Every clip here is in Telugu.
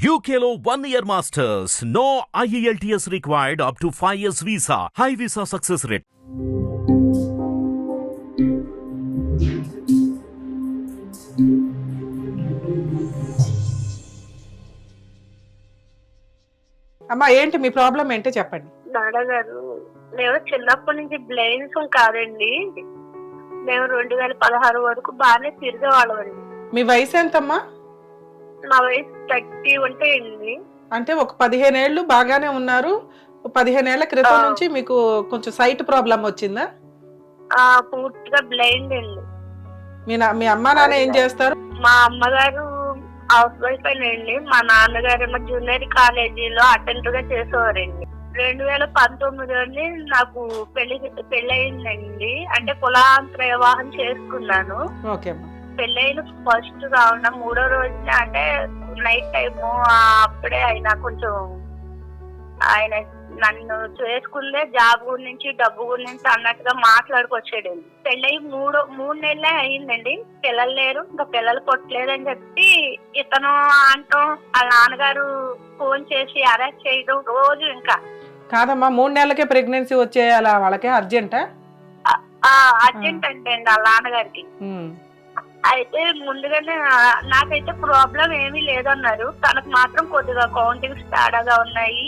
One year masters. No E IELTS required up to 5 years visa. High visa success rate. అమ్మా ఏంటి మీ ప్రాబ్లం ఏంటో చెప్పండి నాన్నగారు మేము చిన్నప్పటి నుంచి బ్లైండ్స్ కాదండి మేము రెండు వేల పదహారు వరకు బాగానే తిరిగేవాళ్ళం అండి మీ వయసు ఎంతమ్మా నా వయసు థర్టీ ఉంటే అండి అంటే ఒక పదిహేను ఏళ్ళు బాగానే ఉన్నారు. పదిహేను ఏళ్ళ క్రితం. నుంచి మీకు కొంచెం సైట్ ప్రాబ్లం వచ్చిందా? ఆ, పూర్తిగా బ్లైండ్ అండి. మీ మీ అమ్మా నాన్న ఏం చేస్తారు? మా అమ్మగారు హౌస్ వైఫ్ అండి. మా నాన్నగారు ఏమో జూనియర్ కాలేజీలో అటెండర్గా చేసేవారండి. రెండు వేల పంతొమ్మిదిలోని నాకు పెళ్ళి అయిందండి అంటే కులాంతర వివాహం చేసుకున్నాను పెళ్ళైన ఫస్ట్ రావడం మూడో రోజున అంటే నైట్ టైము అప్పుడే ఆయన కొంచెం ఆయన నన్ను చేసుకుందే జాబ్ గురించి డబ్బు గురించి అన్నట్టుగా మాట్లాడుకొచ్చాడు. పెళ్ళయి మూడు మూడు నెలలే అయిందండి. పిల్లలు లేరు ఇంకా పిల్లలు కొట్టలేదని చెప్పి ఇతను అంటాం వాళ్ళ నాన్నగారు ఫోన్ చేసి అరెస్ట్ చేయడం రోజు ఇంకా. కాదమ్మా మూడు నెలలకే ప్రెగ్నెన్సీ వచ్చే అలా వాళ్ళకే? అర్జెంటా ఆ? అర్జెంట్ అంటే అండి వాళ్ళ నాన్నగారికి. అయితే ముందుగానే నాకైతే ప్రాబ్లం ఏమీ లేదన్నారు. తనకు మాత్రం కొద్దిగా కౌంటింగ్స్ తేడాగా ఉన్నాయి.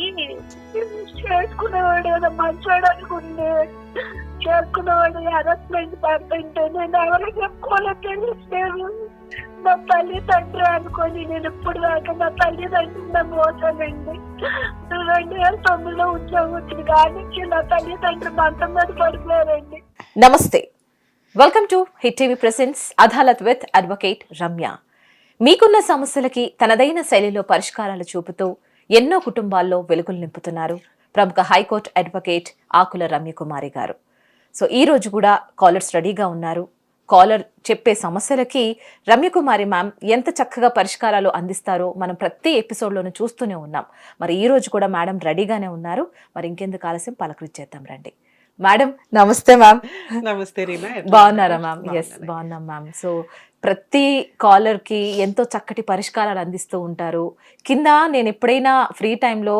చేసుకునేవాడు కదా మంచోడు అనుకుండే చేసుకునేవాడు హెరస్మెంట్ పడుతుంటే నేను ఎవరికి చెప్పుకోలేదు తెలియలేదు నా తల్లిదండ్రులు అనుకొని నేను ఇప్పుడు దాకా నా తల్లిదండ్రులు మోసానండి రెండు వేల తొమ్మిదిలో ఉద్యోగం వచ్చింది కానీ నా తల్లిదండ్రులు మంచం మీద పడిపోయారండి. నమస్తే. Welcome to Hit TV presents Adalat with advocate Ramya మీకున్న సమస్యలకి తనదైన శైలిలో పరిష్కారాలు చూపుతూ ఎన్నో కుటుంబాల్లో వెలుగులు నింపుతున్నారు ప్రముఖ high court advocate Akula Ramya Kumari garu. So ఈ రోజు కూడా కాలర్స్ రెడీగా ఉన్నారు. కాలర్ చెప్పే సమస్యలకి రమ్యకుమారి మ్యామ్ ఎంత చక్కగా పరిష్కారాలు అందిస్తారో మనం ప్రతి ఎపిసోడ్లోనూ చూస్తూనే ఉన్నాం. మరి ఈ రోజు కూడా మేడం రెడీగానే ఉన్నారు. మరి ఇంకెందుకు ఆలస్యం? పలకరించేద్దాం రండి. మేడం నమస్తే మ్యామ్ నమస్తే రీనా. బాగున్నారా మ్యామ్. ఎస్ బాగున్నాం మ్యామ్ సో ప్రతి కాలర్కి ఎంతో చక్కటి పరిష్కారాలు అందిస్తూ ఉంటారు. కింద నేను ఎప్పుడైనా ఫ్రీ టైంలో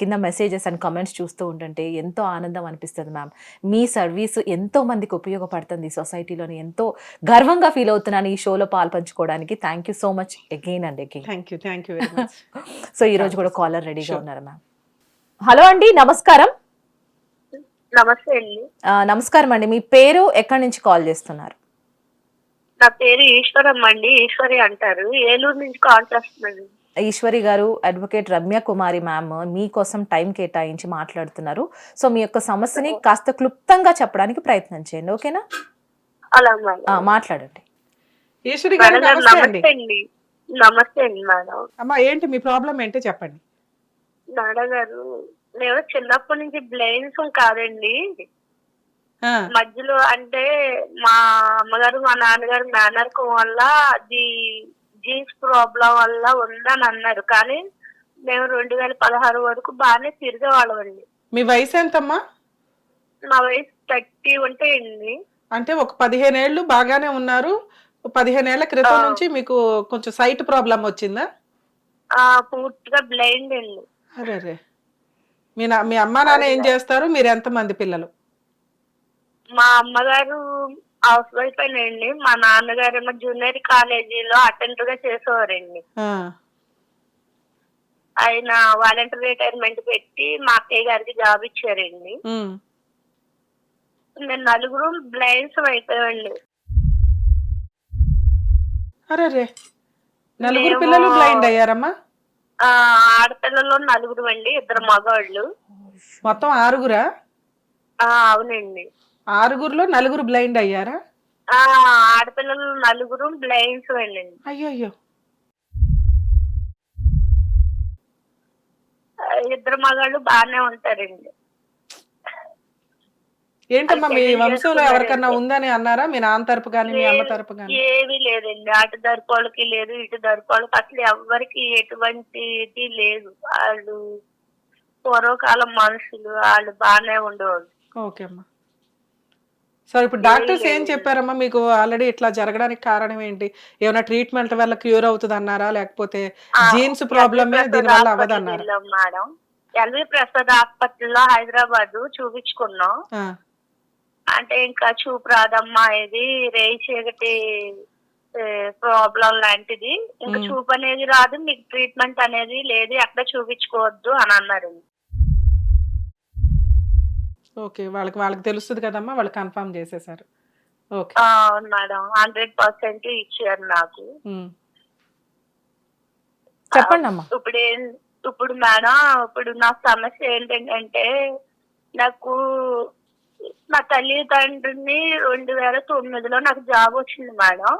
కింద మెసేజెస్ అండ్ కమెంట్స్ చూస్తూ ఉంటుంటే ఎంతో ఆనందం అనిపిస్తుంది మ్యామ్ మీ సర్వీస్ ఎంతో మందికి ఉపయోగపడుతుంది. సొసైటీలోని ఎంతో గర్వంగా ఫీల్ అవుతున్నాను ఈ షోలో పాల్పంచుకోవడానికి. Thank you so much again and again thank you thank you so ఈ రోజు కూడా కాలర్ రెడీగా. ఉన్నారు మ్యామ్ హలో అండి నమస్కారం. నమస్తే అండి. నమస్కారం అండి. మీ పేరు ఎక్కడి నుంచి కాల్ చేస్తున్నారు? నా పేరు ఈశ్వరమ్మ అండి. ఈశ్వరి అంటారు. ఏలూరు నుంచి కాల్ చేస్తున్నాను. ఈశ్వరి గారు అడ్వకేట్ రమ్య కుమారి మ్యామ్ మీకోసం టైం కేటాయించి మాట్లాడుతున్నారు. సో మీ యొక్క సమస్యని కాస్త క్లుప్తంగా చెప్పడానికి ప్రయత్నం చేయండి. ఓకేనా? అలా మాట్లాడండి. ఈశ్వరి గారు నమస్తే అండి. నమస్తే అండి మేడం. అమ్మా ఏంటి మీ ప్రాబ్లం ఏంటో చెప్పండి. మేడం గారు నేను చిన్నప్పటి నుంచి బ్లైండ్స్ కాదండి. మధ్యలో అంటే మా అమ్మగారు మా నాన్నగారు మేనర్కం వల్ల అది జీన్స్ ప్రాబ్లం వల్ల ఉందని అన్నారు. కానీ మేము రెండు వేల పదహారు వరకు బాగానే తిరిగేవాళ్ళం అండి మీ వయసు ఎంతమ్మా? నా వయసు థర్టీ ఉంటే అండి. అంటే ఒక పదిహేను ఏళ్ళు బాగానే ఉన్నారు. పదిహేను ఏళ్ళ క్రితం. నుంచి మీకు కొంచెం సైట్ ప్రాబ్లం వచ్చిందా? ఆ, పూర్తిగా బ్లైండ్ అండి. అరే అరే మీ నా మీ అమ్మా నాన్న ఏం చేస్తారు? మీరు ఎంతమంది పిల్లలు? మా అమ్మగారు హౌస్ వైఫ్ అండి మా నాన్నగారు ఏమో జూనియర్ కాలేజీలో అటెండర్గా చేసేవారండి ఆయన వాలంటీర్ రిటైర్మెంట్ పెట్టి మా అక్కయ్య గారికి జాబ్ ఇచ్చారండి. మేము నలుగురు బ్లైండ్స్ అయిపోయామండి. అరే నలుగురు పిల్లలు బ్లైండ్ అయ్యారమ్మా? ఆ, ఆడపిల్లల్లో నలుగురు అండి ఇద్దరు మగవాళ్ళు. మొత్తం ఆరుగురా? ఆ, అవునండి. ఆరుగురులో నలుగురు బ్లైండ్ అయ్యారా? ఆ ఆడపిల్లలు నలుగురు బ్లైండ్స్ అండి. అయ్యో అయ్యో ఆ, ఇద్దరు మగాళ్ళు బాగానే ఉంటారండి. ఏంటమ్మా మీ వంశంలో. ఎవరికన్నా ఉందని అన్నారా? మీ నాన్న తరపు కానీ మీ అమ్మ తరపు కానీ ఏమీ లేదండి. అటు దర్పాలకి లేదు ఇటు దర్పాలకి అసలు ఎవ్వరికి ఎటువంటి ఇది లేదు. వాళ్ళు పూర్వకాలం మనుషులు వాళ్ళు బాగానే ఉండేవాళ్ళు. ఓకే అమ్మా. సో ఇప్పుడు డాక్టర్స్ ఏం చెప్పారమ్మా? మీకు ఆల్రెడీ ఇట్లా జరగడానికి కారణం ఏంటి? ఏమైనా ట్రీట్మెంట్ వల్ల క్యూర్ అవుతుంది అన్నారా లేకపోతే జీన్స్ ప్రాబ్లమే దీని వల్ల హాస్పిటల్కి అవ్వదన్నారు మేడం. ఎల్వి ప్రసాద్ హాస్పిటల్లో హైదరాబాద్ చూపించుకున్నాం. అంటే ఇంకా చూపు రాదమ్మా ఇది రేయి చీకటి ప్రాబ్లం లాంటిది. ఇంకా. చూపు అనేది రాదు మీకు ట్రీట్మెంట్ అనేది లేదు ఎక్కడ చూపించుకోవద్దు అని అన్నారు. ఓకే వాళ్ళకి వాళ్ళకి తెలుస్తుంది కదమ్మా వాళ్ళు కన్ఫర్మ్ చేసేసారు. ఓకే. అవును మేడం హండ్రెడ్ పర్సెంట్ ఇచ్చారు నాకు. చెప్పండి అమ్మా. ఇప్పుడు ఇప్పుడు మేడం ఇప్పుడు నా సమస్య ఏంటంటే నాకు నా తల్లిదండ్రుని రెండు వేల తొమ్మిదిలో నాకు జాబ్ వచ్చింది మేడం.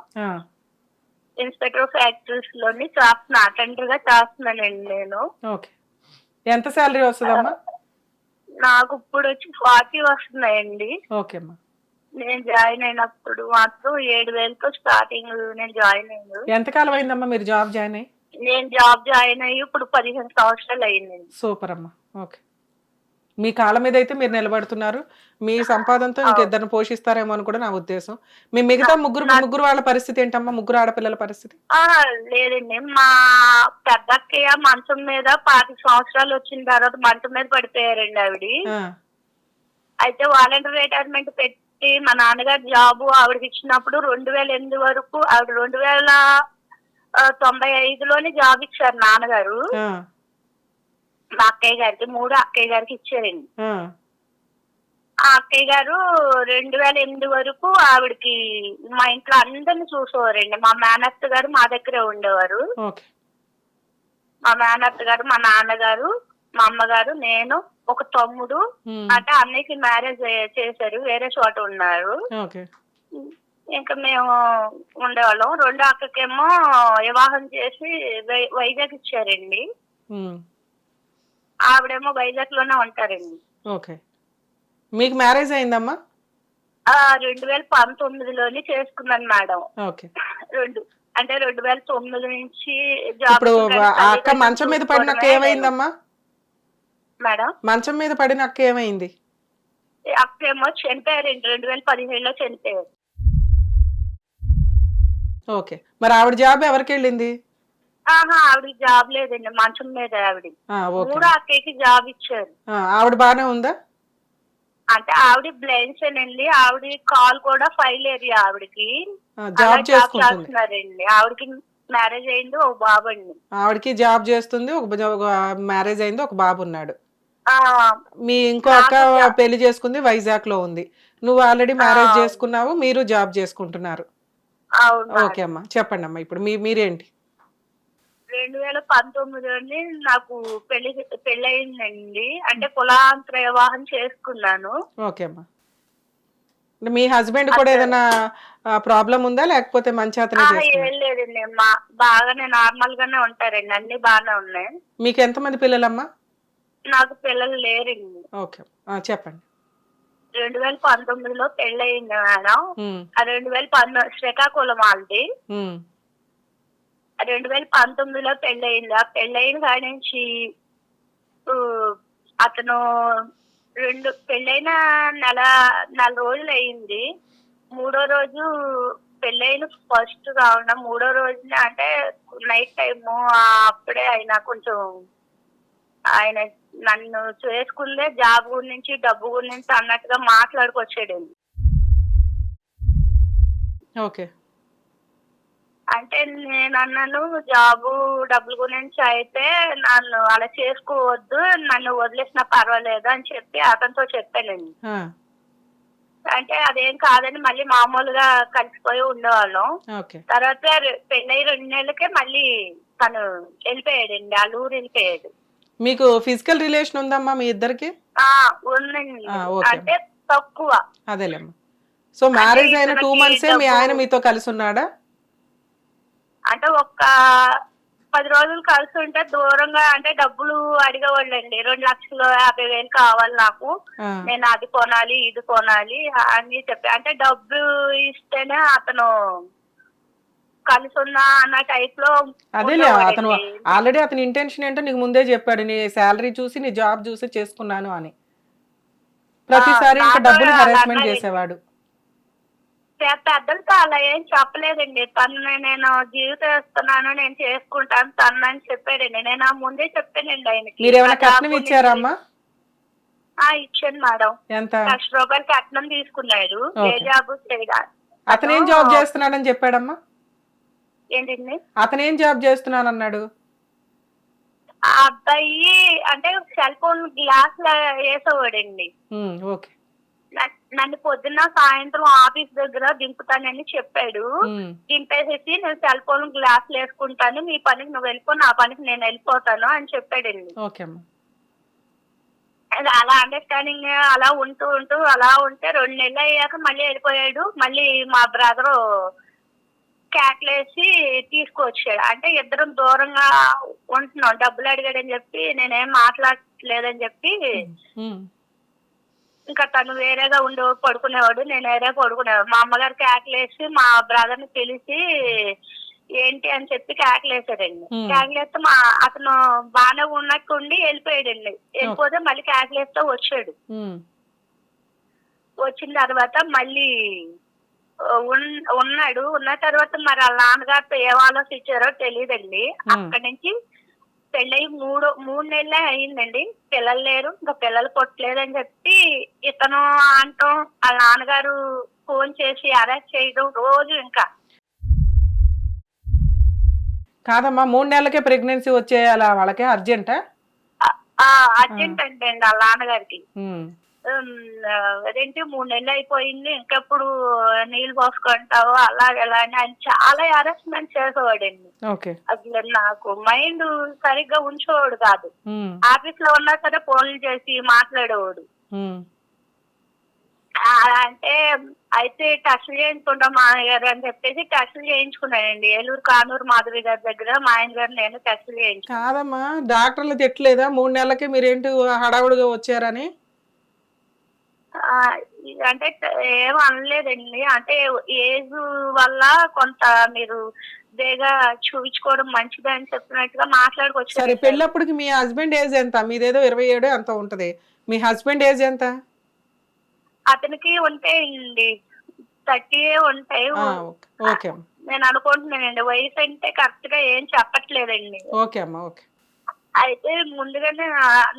ఇన్స్పెక్టర్ ఫ్యాక్టరీస్లోని చేస్తున్నా అటెండర్గా చేస్తున్నానండి నేను. ఓకే. ఎంత శాలరీ వస్తుందమ్మా? నాకు ఇప్పుడు వచ్చి ఫార్టీ వస్తున్నాయండి. నేను జాయిన్ అయినప్పుడు మాత్రం ఏడు వేలతో స్టార్టింగ్ నేను జాయిన్ అయ్యాను. ఎంతకాలం అయిందమ్మా మీరు జాబ్ జాయిన్ అయ్యి? నేను జాబ్ జాయిన్ అయ్యి ఇప్పుడు పదిహేను సంవత్సరాలు అయిందండి సూపర్ అమ్మా. ఓకే. మీ కాళ్ళ మీద అయితే మీరు నిలబడుతున్నారు. మీ సంపాదనతో ఇంకిద్దరిని పోషిస్తారేమో అని కూడా నా ఉద్దేశం. మీ మిగతా ముగ్గురు ముగ్గురు వాళ్ళ పరిస్థితి ఏంటమ్మా? ముగ్గురు ఆడపిల్లల పరిస్థితి? లేదండి. మా పెద్ద అక్కయ్య మంచం మీద పాతి సంవత్సరాలు వచ్చిన తర్వాత మంచం మీద పడిపోయారండి ఆవిడ. అయితే వాలంటీర్ రిటైర్మెంట్ పెట్టి మా నాన్నగారు జాబు ఆవిడకి ఇచ్చినప్పుడు రెండు వేల ఎనిమిది వరకు ఆవిడ రెండు వేల తొంభై ఐదులోనే జాబ్ ఇచ్చారు నాన్నగారు. మా అక్కయ్య గారికి మూడు అక్కయ్య గారికి ఇచ్చారండి ఆ, అక్కయ్య గారు రెండు వేల ఎనిమిది వరకు ఆవిడకి మా ఇంట్లో అందరిని చూసేవారండి. మా మేనత్త గారు మా దగ్గరే ఉండేవారు. మా మేనత్త గారు మా నాన్నగారు మా అమ్మగారు నేను ఒక తమ్ముడు. అంటే అన్నయ్యకి మ్యారేజ్ చేశారు. వేరే చోట ఉన్నారు. ఇంకా మేము ఉండేవాళ్ళం. రెండో అక్కకేమో వివాహం చేసి వైజాగ్ ఇచ్చారండి. ఆవిడేమో వైజాగ్లోనే ఉంటారండి. ఓకే. మీకు మ్యారేజ్ అయిందమ్మా? ఆ రెండు వేల పంతొమ్మిదిలోని చేసుకున్నాను మేడం. ఓకే. రెండు అంటే రెండు వేల తొమ్మిది నుంచి జాబ్ ఇప్పుడు ఆ అక్క మంచం మీద పడిన అక్క ఏమైందమ్మా? మేడం? మంచం మీద పడిన అక్క ఏమైంది? అక్క ఏమో చనిపోయారండి రెండు వేల పదిహేడులో చనిపోయారు. ఓకే. మరి ఆవిడ జాబ్ ఎవరికి వెళ్ళింది? ఆహా ఆవిడ జాబ్ లేదండి మంచం మీద ఆవిడ. మూడో అక్కకి జాబ్ ఇచ్చారు. ఆవిడ బాగానే ఉందా? అంటే ఆవిడ బ్లైండ్స్ అండి ఆవిడ కాల్ కూడా ఫైల్ ఏరియా ఆవిడకి. జాబ్ చేస్తున్నారండి. ఆవిడకి మ్యారేజ్ అయింది ఒక బాబు అండి. ఆవిడకి జాబ్ చేస్తుంది ఒక మ్యారేజ్ అయింది ఒక బాబు ఉన్నాడు. ఆ, మీ ఇంకో అక్క పెళ్ళి చేసుకుంది వైజాగ్లో ఉంది. నువ్వు ఆల్రెడీ మ్యారేజ్. చేసుకున్నావు మీరు జాబ్ చేసుకుంటున్నారు. ఓకే అమ్మా చెప్పండి అమ్మా ఇప్పుడు మీ మీరేంటి? రెండు వేల పంతొమ్మిదిలోని నాకు పెళ్ళి పెళ్ళి అయిందండి అంటే కులాంతర వివాహం చేసుకున్నాను. ఓకే అమ్మా. అంటే మీ హస్బెండ్ కూడా ఏదైనా ప్రాబ్లం ఉందా? లేకపోతే మంచి అతనే ఏం లేదండి మా బాగానే నార్మల్ గానే ఉంటారండి. అన్ని బాగానే ఉన్నాయి. మీకు ఎంతమంది పిల్లలమ్మా? నాకు పిల్లలు లేరండి. ఓకే చెప్పండి. రెండు వేల పంతొమ్మిదిలో పెళ్ళి అయింది మేడం ఆ రెండు వేల పంతొమ్మిది శ్రీకాకుళం వాళ్ళది. రెండు వేల పంతొమ్మిదిలో పెళ్ళి అయింది ఆ పెళ్ళి కాడి నుంచి అతను రెండు పెళ్ళైన నెల నెల రోజులు అయింది మూడో రోజు పెళ్ళైన ఫస్ట్ కావున మూడో రోజున అంటే నైట్ టైము అప్పుడే ఆయన కొంచెం ఆయన నన్ను చేసుకుందే జాబ్ గురించి డబ్బు గురించి అన్నట్టుగా మాట్లాడుకొచ్చాడండి. ఓకే. అంటే నేను అన్నాను జాబు డబ్బుల గురించి అయితే నన్ను అలా చేసుకోవద్దు నన్ను వదిలేసినా పర్వాలేదు అని చెప్పి అతనితో చెప్పానండి అంటే అదేం కాదని మళ్ళీ మామూలుగా కలిసిపోయి ఉండేవాళ్ళం. తర్వాత పెళ్ళై రెండు నెలలకే మళ్ళీ తను వెళ్ళిపోయాడండి వాళ్ళ ఊరు వెళ్ళిపోయాడు. మీకు ఫిజికల్ రిలేషన్ ఉందమ్మా మీ ఇద్దరికి? ఉందండి. అంటే తక్కువ. అదేలేమ్మా. సో మ్యారేజ్ అయిన టూ మంత్సే మీ ఆయన మీతో కలిసి ఉన్నాడా? అంటే ఒక్క పది రోజులు కలిసి ఉంటే దూరంగా అంటే డబ్బులు అడిగేవాళ్ళండి. రెండు లక్షలు యాభై వేలు కావాలి నాకు. నేను అది కొనాలి ఇది కొనాలి అని చెప్పి అంటే డబ్బు ఇస్తేనే అతను కలిసి ఉన్నా అన్న టైప్లో అదేలే అతను. ఆల్రెడీ అతని ఇంటెన్షన్ ఏంటో నీకు ముందే చెప్పాడు. నీ శాలరీ చూసి నీ జాబ్ చూసి చేసుకున్నాను అని. ప్రతిసారి ఇంకా డబ్బులు హెరాస్మెంట్. చేసేవాడు. పె- పెద్దలతో అలా ఏం చెప్పలేదండి. తను నేను జీవితం ఇస్తున్నాను నేను చేసుకుంటాను తను అని చెప్పాడండి. నేను ఆ ముందే చెప్పానండి ఆయనకి. మీరు ఏమైనా కట్నం గురించి- ఇచ్చారా అమ్మా ఆ, ఇచ్చాను మేడం. ఎంత? లక్ష రూపాయలు కట్నం తీసుకున్నాడు. ఏ ఓకే. జాబ్ అతనేం చేస్తున్నాడని చెప్పాడమ్మా? ఏంటండి? అతనేం జాబ్ చేస్తున్నాను అన్నాడు ఆ అబ్బాయి అంటే సెల్ ఫోన్ గ్లాస్ వేసేవాడండి. ఓకే. నన్ను పొద్దున్న సాయంత్రం ఆఫీస్ దగ్గర దింపుతానని చెప్పాడు. దింపేసేసి నేను సెల్ ఫోన్ గ్లాస్ వేసుకుంటాను నీ పనికి నువ్వు వెళ్ళిపో నా పనికి నేను వెళ్ళిపోతాను అని చెప్పాడండి. అలా అండర్స్టాండింగ్ అలా ఉంటూ ఉంటూ అలా ఉంటే రెండు నెలలు అయ్యాక మళ్ళీ వెళ్ళిపోయాడు. మళ్ళీ మా బ్రదరు క్యాట్లేసి తీసుకొచ్చాడు అంటే ఇద్దరం దూరంగా ఉంటున్నాం. డబ్బులు అడిగాడని చెప్పి నేనేం మాట్లాడలేదని చెప్పి ఇంకా తను వేరేగా ఉండి పడుకునేవాడు నేను వేరే పడుకునేవాడు. మా అమ్మగారు క్యాట్లేసి మా బ్రదర్ని పిలిచి ఏంటి? అని చెప్పి క్యాట్లేసాడండి Hmm. క్యాట్లేస్తే మా అతను బాగానే ఉన్నట్టుండి వెళ్ళిపోయాడండి. వెళ్ళిపోతే మళ్ళీ క్యాట్లేస్తే వచ్చాడు. వచ్చిన తర్వాత మళ్ళీ ఆ, ఉన్- ఉన్నాడు. ఉన్న తర్వాత మరి వాళ్ళ నాన్నగారితో ఏం ఆలోచించారో తెలియదండి. అక్కడి నుంచి పెళ్ళయి మూడు మూడు నెలలే అయిందండి. పిల్లలు లేరు ఇంకా పిల్లలు పుట్టలేదని చెప్పి ఇతను అంటాం వాళ్ళ నాన్నగారు ఫోన్ చేసి అరెస్ట్ చేయడం రోజు ఇంకా. కాదమ్మా మూడు నెలలకే ప్రెగ్నెన్సీ వచ్చేయాలా వాళ్ళకే? అర్జెంటా? అర్జెంట్ అంటే అండి వాళ్ళ నాన్నగారికి. అదేంటి మూడు నెలలు అయిపోయింది. ఇంకెప్పుడు నీళ్ళు పోసుకుంటావు అలా ఎలా అని ఆయన చాలా హెరాస్మెంట్ చేసేవాడండి. అసలు నాకు మైండ్ సరిగ్గా ఉంచేవాడు కాదు. ఆఫీస్లో ఉన్నా సరే ఫోన్లు చేసి మాట్లాడేవాడు. అంటే అయితే టెస్టులు చేయించుకుంటాం మా ఆయన గారు అని చెప్పేసి టెస్టులు చేయించుకున్నానండి. ఏలూరు కానూరు మాధవి గారి దగ్గర మా ఆయన గారు నేను టెస్టులు చేయించుకున్నాను కాదమ్మా డాక్టర్లు తిట్టలేదా? మూడు నెలలకే మీరేంటి హడావుడిగా వచ్చారని? అంటే ఏం అనలేదండి. అంటే ఏజ్ వల్ల కొంత మీరు బేగా చూపించుకోవడం మంచిది అని చెప్పినట్టుగా సరే మాట్లాడుకొచ్చారు పెళ్ళప్పటికి మీ హస్బెండ్ ఏజ్ ఎంత? మీదేదో ఇరవై ఏడు ఎంత ఉంటది. మీ హస్బెండ్ ఏజ్ ఎంత? అతనికి ఉంటాయండి. థర్టీ ఉంటాయి. ఓకే. నేను అనుకుంటున్నానండి. వయసు అంటే కరెక్ట్గా ఏం చెప్పట్లేదండి. ఓకే అమ్మా ఓకే. అయితే ముందుగానే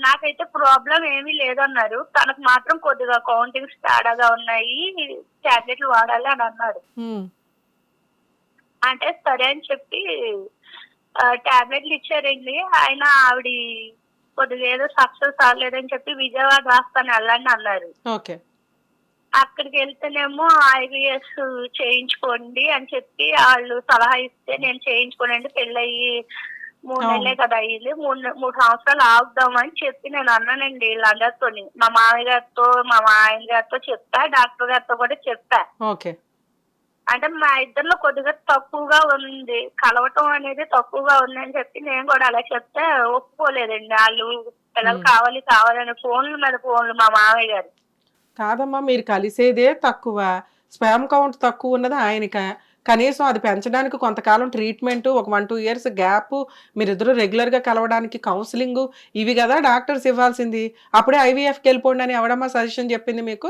నాకైతే ప్రాబ్లం ఏమీ లేదన్నారు. తనకు మాత్రం కొద్దిగా కౌంటింగ్స్ తేడాగా ఉన్నాయి టాబ్లెట్లు వాడాలి అని అన్నాడు. ఉమ్, అంటే సరే అని చెప్పి టాబ్లెట్లు ఇచ్చారండి. ఆయన ఆవిడ కొద్దిగా ఏదో సక్సెస్ అవ్వలేదని చెప్పి విజయవాడ రాస్తాను వెళ్ళండి అన్నారు. ఓకే. అక్కడికి వెళ్తేనేమో ఐవిఎస్ చేయించుకోండి అని చెప్పి వాళ్ళు సలహా ఇస్తే నేను చేయించుకోనండి పెళ్ళయి మూడు. నెలలే కదా అయ్యింది. మూడు మూడు సంవత్సరాలు ఆగుదామని చెప్పి నేను అన్నానండి వీళ్ళందరితో మా మామయ్య గారితో మా ఆయన గారితో చెప్తా డాక్టర్ గారితో కూడా చెప్పా. ఓకే. అంటే మా ఇద్దరిలో కొద్దిగా తక్కువగా ఉంది. కలవటం అనేది తక్కువగా ఉంది అని చెప్పి నేను కూడా అలా చెప్తే ఒప్పుకోలేదండి. వాళ్ళు పిల్లలు. కావాలి కావాలని ఫోన్ల మీద ఫోన్లు మా మామయ్య గారు కాదమ్మా మీరు కలిసేదే తక్కువ. స్పామ్ కౌంట్ తక్కువ ఉన్నది ఆయనక? కనీసం అది పెంచడానికి కొంతకాలం ట్రీట్మెంట్ ఒక వన్ టూ ఇయర్స్ గ్యాప్ మీరిద్దరూ రెగ్యులర్గా కలవడానికి కౌన్సిలింగ్ ఇవి కదా డాక్టర్స్ ఇవ్వాల్సింది. అప్పుడే ఐవీఎఫ్కి వెళ్ళిపోండి అని ఎవడమ్మా సజెషన్ చెప్పింది మీకు?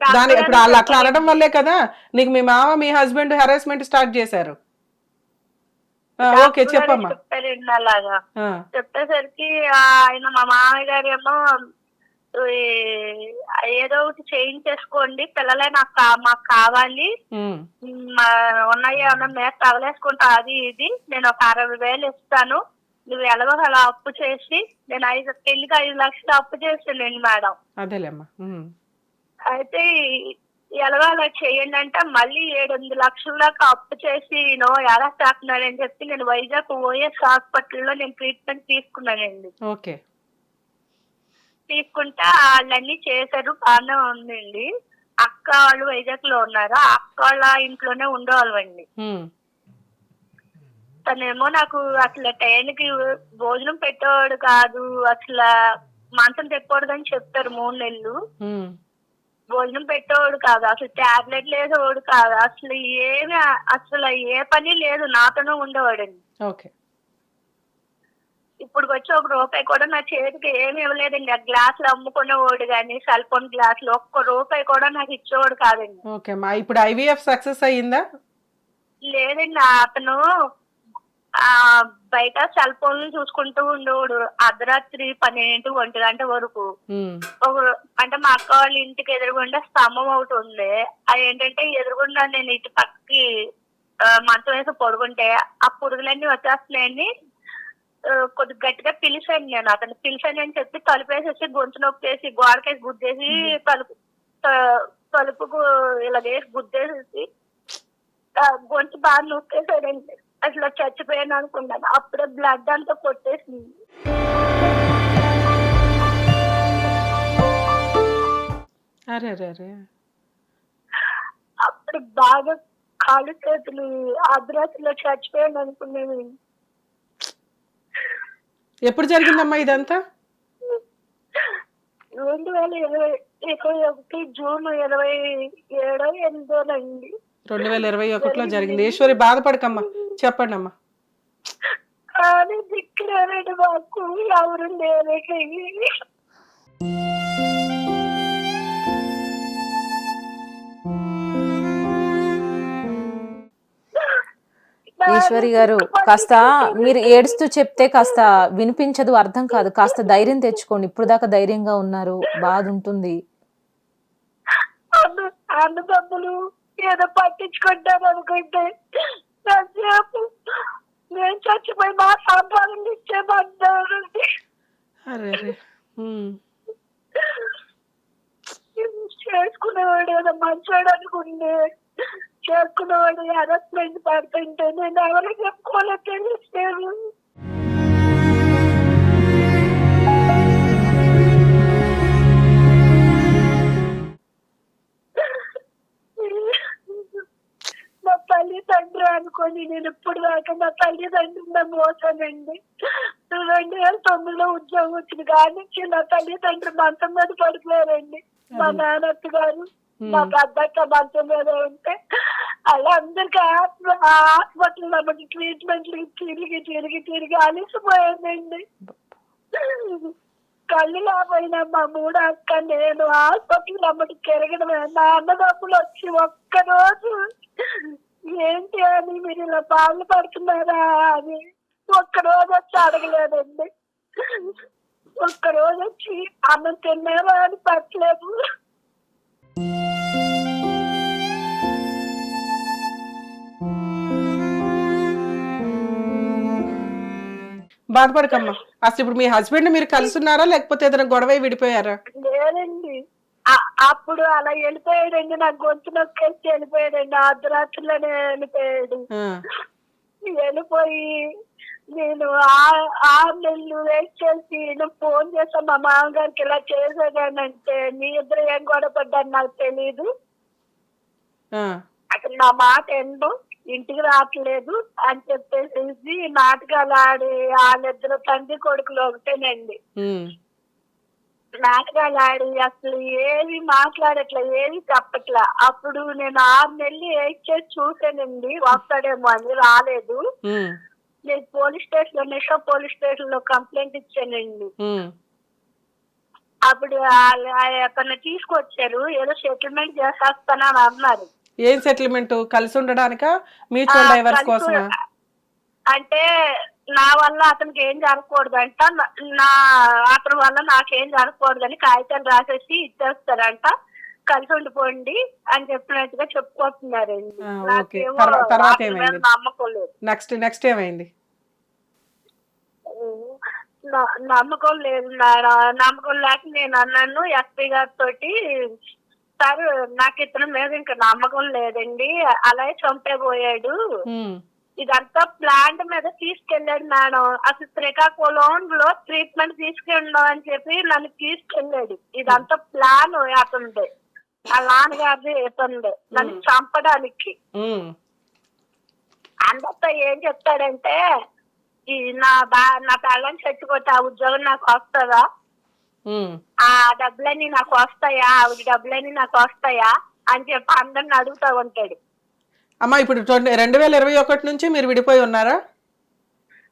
దాని ఇప్పుడు వాళ్ళు అట్లా అనడం వల్లే కదా నీకు మీ మామ మీ హస్బెండ్ హెరాస్మెంట్ స్టార్ట్ చేశారు. ఓకే చెప్పమ్మా. చెప్పేసరికి ఆయన మా మామయ్య గారు ఏమో ఏదో ఒకటి చేయించేసుకోండి పిల్లలే నాకు మాకు కావాలి. ఉన్నాయి ఏమన్నా మీద తగలేసుకుంటా అది ఇది. నేను ఒక అరవై వేలు ఇస్తాను. నువ్వు ఎలాగో అలా అప్పు చేసి నేను ఐదు పెళ్ళికి ఐదు లక్షలు అప్పు చేసానండి మేడం. అదేలేమ్మా. అయితే ఎలాగో అలా చేయండి అంటే మళ్ళీ ఏడు ఎనిమిది లక్షల దాకా అప్పు చేసి నో ఎలా చేస్తున్నాడని చెప్పి నేను వైజాగ్ ఓఎస్ హాస్పిటల్లో నేను ట్రీట్మెంట్ తీసుకున్నానండి. ఓకే. తీసుకుంటే వాళ్ళన్నీ చేశారు బాగానే ఉందండి. అక్క వాళ్ళు వైజాగ్లో ఉన్నారు. ఆ అక్క వాళ్ళ ఇంట్లోనే ఉండేవాళ్ళండి తనేమో నాకు అసలు టైంకి భోజనం పెట్టేవాడు కాదు అసలు మంచం తెప్పకూడదని చెప్తారు మూడు నెలలు. భోజనం పెట్టేవాడు కాదు అసలు టాబ్లెట్ వేసేవాడు కాదు అసలు ఏమి అసలు ఏ పని లేదు నాతోనే ఉండేవాడండి. ఓకే. ఇప్పుడు వచ్చి ఒక రూపాయి కూడా నా చేతికి ఏమి ఇవ్వలేదండి. ఆ గ్లాసులు అమ్ముకునేవాడు కానీ సెల్ ఫోన్ గ్లాసులు ఒక్క రూపాయి కూడా నాకు ఇచ్చేవాడు కాదండి. ఓకే ఇప్పుడు ఐవీఎఫ్ సక్సెస్ అయ్యిందా? లేదండి. అతను ఆ బయట సెల్ ఫోన్లు చూసుకుంటూ ఉండేవాడు. అర్ధరాత్రి పన్నెండు ఒంటి గంట వరకు. అంటే మా అక్క వాళ్ళ ఇంటికి ఎదురుగుండా స్తంభం ఒకటి ఉంది. అది ఏంటంటే ఎదురుగుండా నేను ఇటు పక్కకి మంచం వేసి పడుకుంటే ఆ పురుగులన్నీ వచ్చేస్తున్నాయని ఆ, కొద్దిగా గట్టిగా పిలిచాను నేను. అతను పిలిచాను అని చెప్పి తలుపేసేసి గొంతు నొప్పేసి గోడకేసి గుద్దేసి తలుపు తలుపుకు ఇలా వేసి గుద్దేసేసి గొంతు బాగా నొక్కేసాడండి. అసలు చచ్చిపోయాను అనుకున్నాను. అప్పుడే బ్లడ్ అంతా కొట్టేసింది. అరే అరే అప్పుడు బాగా కాళ్ళు చేతులు అర్ధరాత్రిలో చచ్చిపోయాను అనుకున్నాను. ఎప్పుడు జరిగిందమ్మా ఇదంతా? రెండు వేల ఇరవై ఇరవై ఒకటి జూన్ ఇరవై ఏడో ఎనిమిదోనండి రెండు వేల ఇరవై ఒకటిలో జరిగింది. ఈశ్వరి బాధపడకమ్మా. చెప్పండి అమ్మా కానీ దిక్కులేనండి మాకు ఎవరు లేరండి. ఈశ్వరి గారు కాస్త మీరు ఏడుస్తూ చెప్తే కాస్త వినిపించదు అర్థం కాదు. కాస్త ధైర్యం తెచ్చుకోండి. ఇప్పుడు దాకా ధైర్యంగా ఉన్నారు. బాధ ఉంటుంది. అన్న అన్నదమ్ములు ఏదో పట్టించుకుంటారు అనుకుంటే కాసేపు నేను చచ్చిపోయి మా సంపాదన ఇచ్చేమన్నారు అరే అరే ఉమ్, చేసుకునేవాడు ఏదో మంచోడు అనుకుంటే. చేసుకునేవాడు హెరాస్మెంట్ పడుతుంటే నేను ఎవరు చెప్పుకోలేదు తెలియలేదు నా తల్లిదండ్రులు అనుకోని నేను ఇప్పుడు దాకా నా తల్లిదండ్రులు మోసానండి. రెండు వేల తొమ్మిదిలో ఉద్యోగం వచ్చింది. కానీ నా తల్లిదండ్రులు మంచం మీద పడుకోలేరండి మా నాన్నత్త గారు Hmm. మా పెద్దక్క మంచం మీద ఉంటే అలా అందరికి హాస్పిటల్ బట్టి ట్రీట్మెంట్లు తిరిగి తిరిగి తిరిగి అలిసిపోయిందండి. కళ్ళు లేకపోయినా మా మూడు అక్క నేను హాస్పిటల్ అమ్మటి తిరగడమే. నా అన్నదమ్ములు వచ్చి ఒక్కరోజు ఏంటి అని మీరు ఇలా బాధపడుతున్నారా అని ఒక్కరోజు వచ్చి అడగలేదండి. ఒక్కరోజు వచ్చి అన్నం తిన్నావా అని పట్టలేదు. బాధపడకమ్మా. అసలు ఇప్పుడు మీ హస్బెండ్ మీరు కలిసి ఉన్నారా లేకపోతే ఏదైనా గొడవ విడిపోయారా? లేదండి. అప్పుడు అలా వెళ్ళిపోయాడండి. నాకు గొంతు నొక్కేసి వెళ్ళిపోయాడండి. అర్ధరాత్రిలోనే వెళ్ళిపోయాడు. వెళ్ళిపోయి నేను ఆ- ఆరు నెలలు వెయిట్ చేసి నేను ఫోన్ చేశాను మా మామగారికి ఇలా చేశానంటే మీ ఇద్దరు ఏం గొడవ పడ్డారు నాకు ఆ, అక్కడ నా మాట ఎండు ఇంటికి రావట్లేదు అని చెప్పేసి నాటకాలు ఆడి వాళ్ళిద్దరు తండ్రి కొడుకులు ఒకటేనండి. నాటకాలు ఆడి అసలు ఏవి మాట్లాడట్లే ఏవి చెప్పట్లే. అప్పుడు నేను ఆరు నెలలు చేసి చూసానండి వస్తాడేమో అని రాలేదు. నేను పోలీస్ స్టేషన్లో నిషా పోలీస్ స్టేషన్లో కంప్లైంట్ ఇచ్చానండి. అప్పుడు అతను తీసుకొచ్చారు ఏదో సెటిల్మెంట్ చేసేస్తానని అన్నారు. ఏం సెటిల్మెంట్ కలిసి ఉండడానికా? మ్యూచువల్ డైవర్స్ కోసమా? అంటే నా వల్ల అతనికి ఏం జరగకూడదంట నా- నా అతని వల్ల నాకేం జరగకూడదని కాగితాలు రాసేసి ఇచ్చేస్తారంట. కలిసి ఉండిపోండి అని చెప్పినట్టుగా చెప్పుకుంటున్నారండి తర్వాత ఏమైంది? నమ్మకం లేదు. నెక్స్ట్ నెక్స్ట్ ఏమైంది? నమ్మకం లేదు నమ్మకం లేక నేను అన్నాను ఎస్పీ గారితో సార్ నాకు ఇతని మీద ఇంకా నమ్మకం లేదండి. అలాగే చంపేపోయాడు ఉమ్, ఇదంతా ప్లాంట్ మీద తీసుకెళ్ళాడు మేడం. అసలు శ్రీకాకుళం లో ట్రీట్మెంట్ తీసుకెళ్ళడం అని చెప్పి నన్ను తీసుకెళ్ళాడు. ఇదంతా ప్లాన్ అతనిది. ఆ నాన్నగారిది ఇతనిది. నన్ను చంపడానికి. అందరితో ఏం చెప్తాడంటే ఈ నా బా నా పిల్లని చచ్చిపోతే ఆ ఉద్యోగం నాకు వస్తుందా. ఆ డబ్బులన్నీ నాకు వస్తాయా? ఆవిడ డబ్బులన్నీ నాకు వస్తాయా? అని చెప్పి అందరిని అడుగుతా ఉంటాడు. అమ్మా ఇప్పుడు రెండు వేల ఇరవై ఒకటి నుంచి మీరు విడిపోయి ఉన్నారా?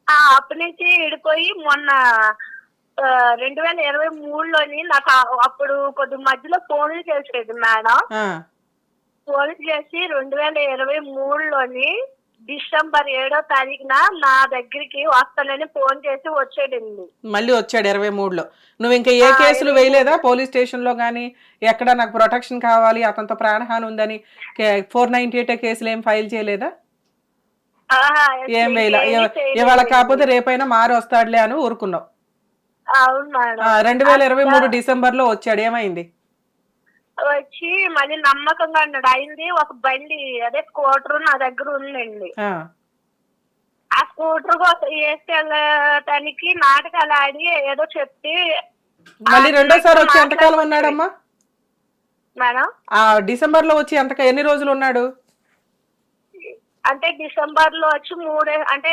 ఆ అప్పటి నుంచి విడిపోయి మొన్న రెండు వేల ఇరవై మూడులోని నాకు అప్పుడు కొద్ది మధ్యలో ఫోన్లు చేసేది మేడం. ఆ, ఫోన్లు చేసి రెండు వేల ఇరవై మూడులోని డిసెంబర్ ఏడో తారీఖున నా దగ్గరికి వస్తానని ఫోన్ చేసి వచ్చేటండి మళ్ళీ వచ్చాడు ఇరవై మూడులో. నువ్వు ఇంకా ఏ కేసులు వేయలేదా? పోలీస్ స్టేషన్లో కానీ ఎక్కడ నాకు ప్రొటెక్షన్ కావాలి అతనితో ప్రాణహాని ఉందని ఫోర్ నైన్టీ ఎయిట్ కేసులు ఏం ఫైల్ చేయలేదా? ఏం వేయలే. ఇవాళ కాకపోతే రేపైనా మారి వస్తాడులే అని ఊరుకున్నావు. రెండు వేల ఇరవై మూడు డిసెంబర్లో వచ్చాడు. ఏమైంది? వచ్చి మళ్ళీ నమ్మకంగా అన్నాడు. అయింది ఒక బండి అదే స్కూటర్ నా దగ్గర ఉందండి. ఆ, స్కూటర్ కోసం వేసుకెళ్ళటానికి నాటకాలు ఆడి ఏదో చెప్పి మళ్ళీ రెండోసారి వచ్చి ఎంతకాలం ఉన్నాడమ్మా? మేడం? ఆ డిసెంబర్లో వచ్చి ఎంత ఎన్ని రోజులు ఉన్నాడు? అంటే డిసెంబర్లో వచ్చి మూడే అంటే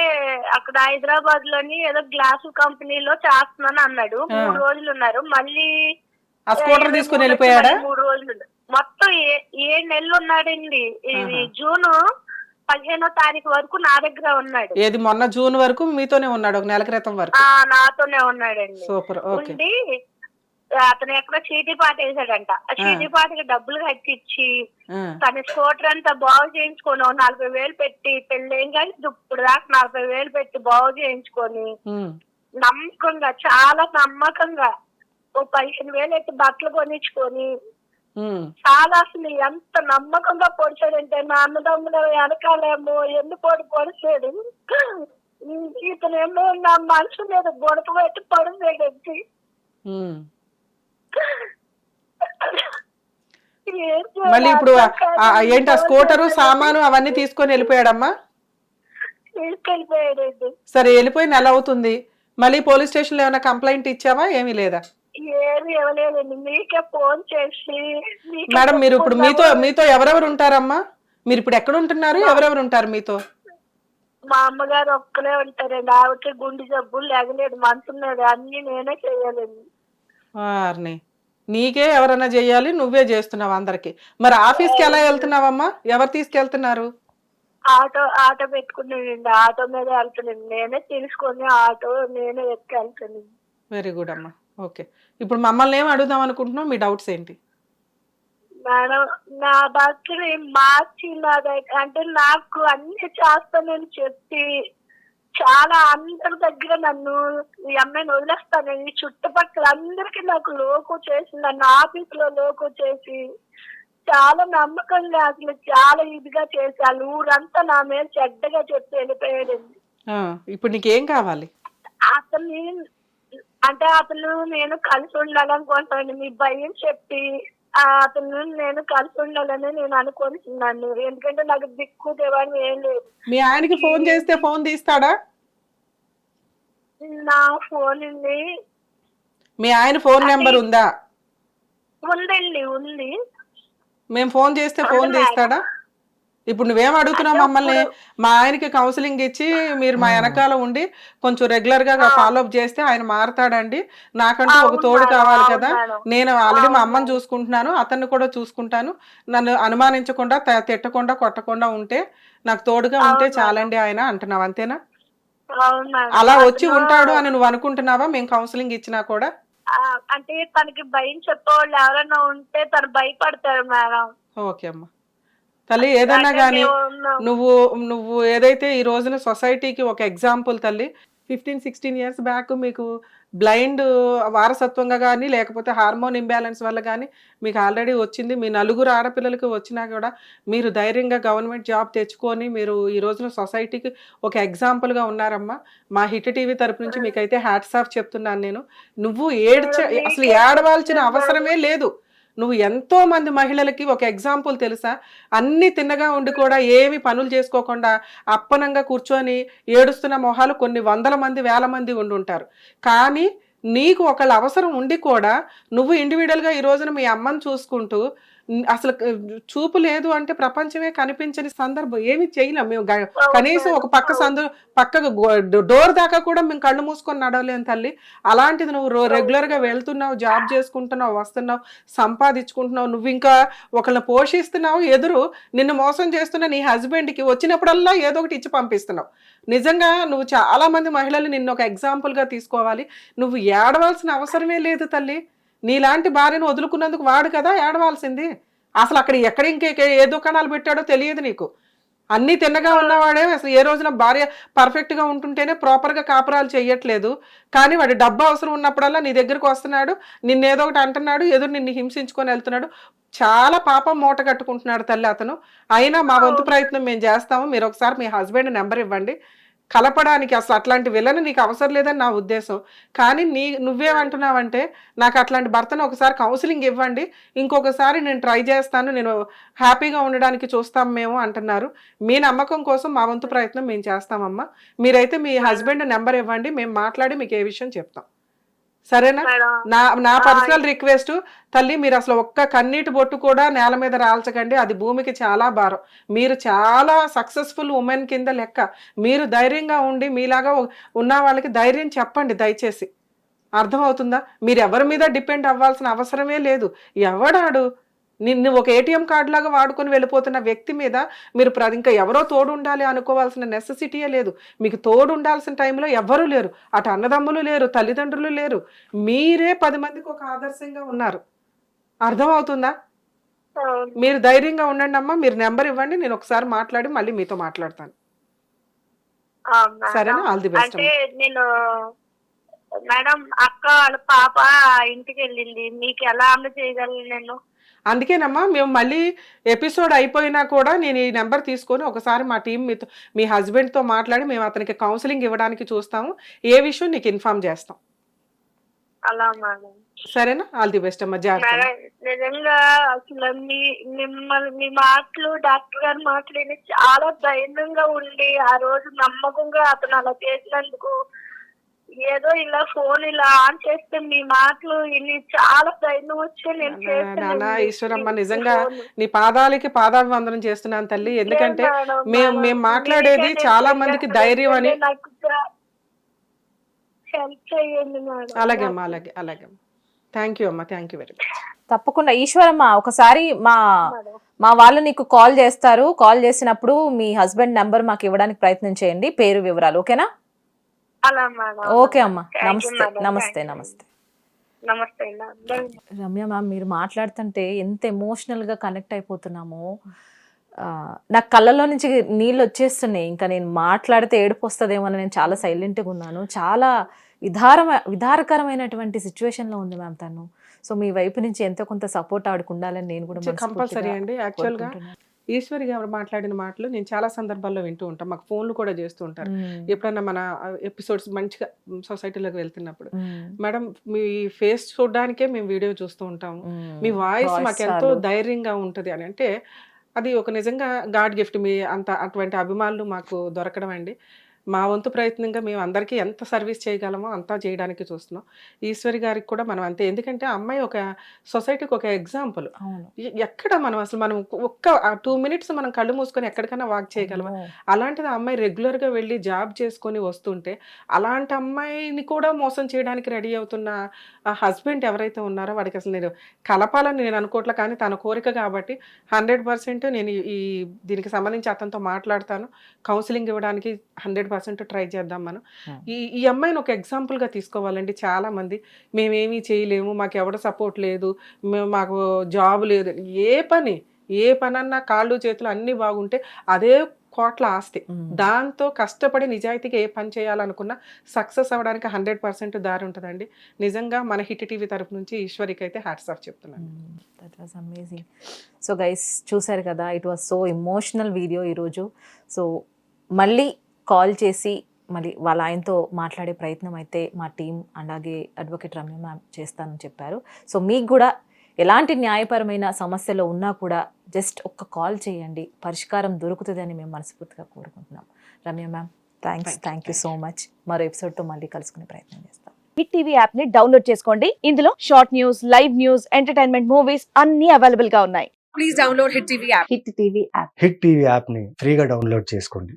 అక్కడ హైదరాబాద్లోని ఏదో గ్లాసు కంపెనీలో చేస్తున్నాను అన్నాడు. మూడు రోజులు ఉన్నారు. మళ్ళీ ఆ స్కూటర్ తీసుకుని వెళ్ళిపోయాడా? మూడు రోజులు. మొత్తం ఏ- ఏడు నెలలు ఉన్నాడండి? ఇది. జూన్ పదిహేనో తారీఖు వరకు నా దగ్గర ఉన్నాడు. ఏది మొన్న జూన్ వరకు మీతోనే ఉన్నాడు ఒక నెల క్రితం వరకు? ఆ నాతోనే ఉన్నాడండి. Super okay. ఉండి అతను ఎక్కడో చీటీ పాట వేసాడంట. ఆ చీటీ పాటకి డబ్బులు కట్టించి తన స్కూటర్ అంతా బాగు చేయించుకొని నలభై వేలు పెట్టి పెళ్ళేం కానీ ఇప్పుడు దాకా నలభై వేలు పెట్టి బాగు చేయించుకొని నమ్మకంగా చాలా నమ్మకంగా ఓ పదిహేను వేలు ఎట్టి బట్టలు కొనిచ్చుకొని చాలా అసలు ఎంత నమ్మకంగా పొడిచాడంటే నా అన్నదమ్ముల వెనకాలేమో పొడి పొడిచాడు. ఇతనేమో నా మనసు మీద గొడక పెట్టి చేయాలో? మళ్ళీ ఇప్పుడు. ఏంటి ఆ స్కూటరు సామాను అవన్నీ తీసుకొని వెళ్ళిపోయాడమ్మా? సరే వెళ్ళిపోయి నెల అవుతుంది. మళ్ళీ పోలీస్ స్టేషన్లో ఏమైనా కంప్లైంట్ ఇచ్చావా? ఏమీ లేదా? ఏమి ఇవ్వలేదండి. మీకే ఫోన్ చేసి మీకే మేడం మీరు ఇప్పుడు మీతో మీతో ఎవరెవరు ఉంటారమ్మా? మీరు ఇప్పుడు ఎక్కడ ఉంటున్నారు? ఎవరెవరు ఉంటారు మీతో? మా అమ్మగారు ఒక్కలే ఉంటారండి. ఆవిడకి గుండె జబ్బులు లేగలేదు మీద అన్ని నేనే చేయాలండి. వారిని నీకే ఎవరైనా చేయాలి నువ్వే చేస్తున్నావు అందరికి. మరి ఆఫీస్కి ఎలా వెళ్తున్నావమ్మా? ఎవరు తీసుకెళ్తున్నారు? ఆటో ఆటో పెట్టుకున్నానండి. ఆటో మీద వెళ్తున్నాను. నేనే తీసుకొని ఆటో నేనే ఎక్కి వెళ్తాను వెరీ గుడ్ అమ్మా. ఓకే. ఇప్పుడు మమ్మల్ని ఏం అడుగుదాం అనుకుంటున్నావు? మీ డౌట్స్ ఏంటి? మేడం నా భర్తని మార్చి నా దగ్గర అంటే నాకు అన్ని చేస్తానని చెప్పి చాలా అందరి దగ్గర నన్ను ఈ అమ్మాయిని వదిలేస్తానని చుట్టుపక్కల అందరికి నాకు లోకు చేసి నన్ను ఆఫీస్లో లోకు చేసి చాలా నమ్మకంగా అసలు చాలా ఇదిగా వాళ్ళ ఊరంతా నా మీద చెడ్డగా చెప్పి వెళ్ళిపోయాడండి ఆ, ఇప్పుడు నీకేం కావాలి? అతన్ని అంటే అతను నేను కలిసి ఉండాలనుకుంటాను మీ భయం చెప్పి అతను నేను కలిసి ఉండాలని నేను అనుకుంటున్నాను. ఎందుకంటే నాకు దిక్కు దేవాన్ని ఏం లేదు. మీ ఆయనకి ఫోన్ చేస్తే ఫోన్ తీస్తాడా? నా ఫోన్ ఉంది. మీ ఆయన ఫోన్ నెంబర్ ఉందా? ఉందండి ఉంది. మేము ఫోన్ చేస్తే ఫోన్? తీస్తాడా? ఇప్పుడు నువ్వేం అడుగుతున్నావు మమ్మల్ని? మా ఆయనకి కౌన్సిలింగ్ ఇచ్చి మీరు మా వెనకాల ఉండి కొంచెం రెగ్యులర్గా ఫాలో అప్ చేస్తే ఆయన మారతాడండి. నాకంటూ ఒక తోడు కావాలి కదా. నేను ఆల్రెడీ మా అమ్మని. చూసుకుంటున్నాను అతన్ని కూడా చూసుకుంటాను. నన్ను అనుమానించకుండా తిట్టకుండా కొట్టకుండా ఉంటే నాకు తోడుగా ఉంటే. చాలండి ఆయన అంటున్నావు అంతేనా. అలా వచ్చి ఉంటాడు అని నువ్వు అనుకుంటున్నావా? మేము కౌన్సిలింగ్ ఇచ్చినా కూడా? అంటే తనకి భయం చెప్పేవాళ్ళు ఎవరైనా ఉంటే తను భయపడతారు మేడం. ఓకే అమ్మా. తల్లి ఏదన్నా అంటే కానీ. నువ్వు నువ్వు ఏదైతే ఈ రోజున సొసైటీకి ఒక ఎగ్జాంపుల్ తల్లి ఫిఫ్టీన్ సిక్స్టీన్ ఇయర్స్ బ్యాక్ మీకు బ్లైండ్ వారసత్వంగా కానీ లేకపోతే హార్మోన్ ఇంబ్యాలెన్స్ వల్ల కానీ మీకు ఆల్రెడీ వచ్చింది. మీ నలుగురు ఆడపిల్లలకి వచ్చినా కూడా మీరు ధైర్యంగా గవర్నమెంట్ జాబ్ తెచ్చుకొని మీరు ఈ రోజున సొసైటీకి ఒక ఎగ్జాంపుల్గా ఉన్నారమ్మా. మా హిట్ టీవీ తరపు నుంచి మీకైతే హ్యాట్స్ ఆఫ్ చెప్తున్నాను నేను. నువ్వు ఏడ్చ అసలు ఏడవాల్సిన అవసరమే లేదు. నువ్వు ఎంతో మంది మహిళలకి ఒక ఎగ్జాంపుల్ తెలుసా? అన్ని తిన్నగా ఉండి కూడా ఏమి పనులు చేసుకోకుండా అప్పనంగా కూర్చొని ఏడుస్తున్న మొహాలు కొన్ని వందల మంది వేల మంది ఉండి ఉంటారు. కానీ నీకు ఒకళ్ళ అవసరం ఉండి కూడా నువ్వు ఇండివిజువల్గా ఈ రోజున మీ అమ్మని చూసుకుంటూ అసలు చూపు లేదు అంటే ప్రపంచమే కనిపించని సందర్భం. ఏమి చేయలేం మేము. కనీసం ఒక పక్క సందు పక్కకు గో- డోర్ దాకా కూడా మేము కళ్ళు మూసుకొని నడవలేం తల్లి. అలాంటిది నువ్వు రెగ్యులర్గా వెళ్తున్నావు జాబ్ చేసుకుంటున్నావు వస్తున్నావు సంపాదించుకుంటున్నావు నువ్వు ఇంకా ఒకళ్ళని పోషిస్తున్నావు ఎదురు నిన్ను మోసం చేస్తున్న నీ హస్బెండ్కి వచ్చినప్పుడల్లా ఏదో ఒకటి ఇచ్చి పంపిస్తున్నావు. నిజంగా నువ్వు చాలా మంది మహిళలు నిన్ను ఒక ఎగ్జాంపుల్గా తీసుకోవాలి. నువ్వు ఏడవలసిన అవసరమే లేదు తల్లి. నీలాంటి భార్యను వదులుకున్నందుకు వాడు కదా ఏడవాల్సింది? అసలు అక్కడ ఎక్కడ ఇంకే ఏ దుకాణాలు పెట్టాడో తెలియదు నీకు. అన్నీ తిన్నగా ఉన్నవాడే అసలు ఏ రోజున భార్య పర్ఫెక్ట్గా ఉంటుంటేనే ప్రాపర్గా కాపురాలు చేయట్లేదు కానీ వాడు డబ్బు అవసరం ఉన్నప్పుడల్లా నీ దగ్గరకు వస్తున్నాడు నిన్ను ఏదో ఒకటి అంటున్నాడు ఎదురు నిన్ను హింసించుకొని వెళ్తున్నాడు. చాలా పాపం మూట కట్టుకుంటున్నాడు తల్లి అతను. అయినా మా వంతు ప్రయత్నం మేము చేస్తాము. మీరు ఒకసారి మీ హస్బెండ్ నెంబర్ ఇవ్వండి. కలపడానికి అసలు అట్లాంటి విలన్ నీకు అవసరం లేదని నా ఉద్దేశం. కానీ నీ నువ్వేమంటున్నావంటే నాకు అట్లాంటి భర్తను ఒకసారి కౌన్సిలింగ్ ఇవ్వండి ఇంకొకసారి నేను ట్రై చేస్తాను నేను హ్యాపీగా ఉండడానికి చూస్తాం మేము అంటున్నారు. మీ నమ్మకం కోసం మా వంతు ప్రయత్నం మేము చేస్తామమ్మా. మీరైతే మీ హస్బెండ్ నెంబర్ ఇవ్వండి మేము మాట్లాడి మీకు ఏ విషయం చెప్తాం. సరేనా? నా నా పర్సనల్ రిక్వెస్ట్ తల్లి మీరు అసలు ఒక్క కన్నీటి బొట్టు కూడా నేల మీద రాల్చకండి. అది భూమికి చాలా భారం. మీరు చాలా సక్సెస్ఫుల్ ఉమెన్ కింద లెక్క. మీరు ధైర్యంగా ఉండి మీలాగా ఉన్న వాళ్ళకి ధైర్యం చెప్పండి దయచేసి. అర్థమవుతుందా? మీరు ఎవరి మీద డిపెండ్ అవ్వాల్సిన అవసరమే లేదు. ఎవడాడు? నిన్ను ఒక ఏటీఎం కార్డు లాగా వాడుకొని వెళ్ళిపోతున్న వ్యక్తి మీద మీరు ఇంకా ఎవరో తోడు ఉండాలి అనుకోవాల్సిన నెసెసిటీయే లేదు. మీకు తోడు ఉండాల్సిన టైంలో ఎవ్వరూ లేరు. అటు అన్నదమ్ములు లేరు తల్లిదండ్రులు లేరు. మీరే పది మందికి ఒక ఆదర్శంగా ఉన్నారు. అర్థమవుతుందా. మీరు ధైర్యంగా ఉండండి అమ్మా మీరు నెంబర్ ఇవ్వండి నేను ఒకసారి మాట్లాడి మళ్ళీ మీతో మాట్లాడతాను. సరేనా? Best అంటే నేను మేడం అక్క వాళ్ళ పాప ఇంటికి వెళ్ళింది. మీకు ఎలా అందజేయగలను నేను? అందుకేనమ్మా మేము మళ్ళీ ఎపిసోడ్ అయిపోయినా కూడా నేను ఈ నెంబర్ తీసుకొని ఒకసారి మా టీం మీతో మీ హస్బెండ్తో మాట్లాడి మేము అతనికి కౌన్సిలింగ్ ఇవ్వడానికి చూస్తాము. ఏ విషయం నీకు ఇన్ఫార్మ్ చేస్తాం. అలా మేడం. సరేనా? ఆల్ ది బెస్ట్ అమ్మా జాగ్రత్త. నిజంగా అసలు మీ మిమ్మల్ని మీ మాటలు డాక్టర్ గారి మాటలు చాలా ధైర్యంగా ఉండి ఆ రోజు నమ్మకంగా అతను అలా చేసినందుకు ఏదో ఇలా ఫోన్ ఇలా ఆన్ చేస్తే మీ మాటలు విని చాలా ధైర్యం వచ్చి నేను చేశానండి. ఈశ్వరమ్మ నిజంగా. నీ పాదాలకి పాదాభివందనం చేస్తున్నాను తల్లి ఎందుకంటే మేము మేము మాట్లాడేది చాలా నేను మందికి. ధైర్యం అని అలాగే అమ్మా అలాగే అలాగే థ్యాంక్ యూ అమ్మా థ్యాంక్ యూ వెరీ మచ్ తప్పకుండా ఈశ్వరమ్మ ఒకసారి మా. మా వాళ్ళు నీకు కాల్ చేస్తారు కాల్ చేసినప్పుడు మీ హస్బెండ్ నెంబర్ మాకు ఇవ్వడానికి ప్రయత్నం చేయండి పేరు వివరాలు ఓకేనా అలా మేడం ఓకే అమ్మా నమస్తే. నమస్తే. నమస్తే. నమస్తే రమ్య మ్యామ్ మీరు మాట్లాడుతుంటే ఎంత ఎమోషనల్గా కనెక్ట్ అయిపోతున్నామో. నా కళ్ళలో నుంచి నీళ్ళు వచ్చేస్తున్నాయి. ఇంకా నేను మాట్లాడితే ఏడుపు వస్తుందేమో అని నేను చాలా సైలెంట్గా ఉన్నాను. చాలా విధారమ విధారకరమైనటువంటి సిచ్యువేషన్లో ఉంది మ్యామ్ తను. సో మీ వైపు నుంచి ఎంతో కొంత సపోర్ట్ ఆవిడకు ఉండాలని నేను కూడా కంపల్సరీ అండి యాక్చువల్గా. ఈశ్వరి గారు మాట్లాడిన మాటలు నేను చాలా సందర్భాల్లో వింటూ ఉంటాం మాకు ఫోన్లు కూడా చేస్తూ ఉంటారు. ఎప్పుడన్నా మన ఎపిసోడ్స్ మంచిగా సొసైటీలోకి వెళ్తున్నప్పుడు. మేడం మీ ఫేస్ చూడడానికే మేము వీడియో చూస్తూ ఉంటాము. మీ వాయిస్ మాకు ఎంతో. ధైర్యంగా ఉంటుంది అని అంటే అది ఒక నిజంగా గాడ్ గిఫ్ట్ మీ అంత అటువంటి అభిమానులు మాకు దొరకడం అండి మా వంతు ప్రయత్నంగా మేము అందరికీ ఎంత సర్వీస్ చేయగలమో అంతా చేయడానికి చూస్తున్నాం. ఈశ్వరి గారికి కూడా మనం అంతే. ఎందుకంటే అమ్మాయి ఒక సొసైటీకి ఒక ఎగ్జాంపుల్. ఎక్కడ మనం అసలు మనం ఒక్క టూ మినిట్స్ మనం కళ్ళు మూసుకొని ఎక్కడికైనా వాక్ చేయగలమా. అలాంటిది ఆ అమ్మాయి రెగ్యులర్గా వెళ్ళి జాబ్ చేసుకొని వస్తుంటే అలాంటి అమ్మాయిని కూడా మోసం చేయడానికి రెడీ అవుతున్న ఆ హస్బెండ్ ఎవరైతే ఉన్నారో వాడికి అసలు నేను కలపాలని నేను అనుకోవట్లే కానీ తన కోరిక కాబట్టి హండ్రెడ్ పర్సెంట్ నేను ఈ దీనికి సంబంధించి అతనితో మాట్లాడతాను. కౌన్సిలింగ్ ఇవ్వడానికి హండ్రెడ్ పర్సెంట్ ట్రై చేద్దాం మనం. ఈ ఈ అమ్మాయిని ఒక ఎగ్జాంపుల్గా తీసుకోవాలండి చాలా మంది మేమేమీ చేయలేము మాకు ఎవడ సపోర్ట్ లేదు మాకు జాబ్ లేదు. ఏ పని ఏ పనన్నా కాళ్ళు చేతులు అన్నీ బాగుంటే అదే కోట్ల ఆస్తి. దాంతో కష్టపడి నిజాయితీగా ఏ పని చేయాలనుకున్నా సక్సెస్ అవ్వడానికి హండ్రెడ్ పర్సెంట్ దారి ఉంటుందండి. నిజంగా మన హిట్ టీవీ తరపు నుంచి ఈశ్వరికి అయితే హ్యాట్స్ ఆఫ్ చెప్తున్నాను that was amazing so guys చూసారు కదా it was so emotional video ఈరోజు. సో మళ్ళీ కాల్ చేసి మళ్ళీ వాళ్ళ ఆయనతో మాట్లాడే ప్రయత్నం అయితే మా టీం అలాగే అడ్వకేట్ రమ్య మ్యామ్ చేస్తానని చెప్పారు. సో మీకు కూడా ఎలాంటి న్యాయపరమైన సమస్యలో ఉన్నా కూడా జస్ట్ ఒక్క కాల్ చేయండి. పరిష్కారం దొరుకుతుందని మేము మనస్ఫూర్తిగా కోరుకుంటున్నాం. Ramya ma'am thanks thank you so much మరో ఎపిసోడ్తో మళ్ళీ కలుసుకునే ప్రయత్నం చేస్తాం. హిట్ టీవీ యాప్ని డౌన్లోడ్ చేసుకోండి. ఇందులో short news live news entertainment movies అన్ని అవైలబుల్గా ఉన్నాయి. Please download Hit TV app. Hit TV app hit TV యాప్ని ఫ్రీగా డౌన్లోడ్ చేసుకోండి.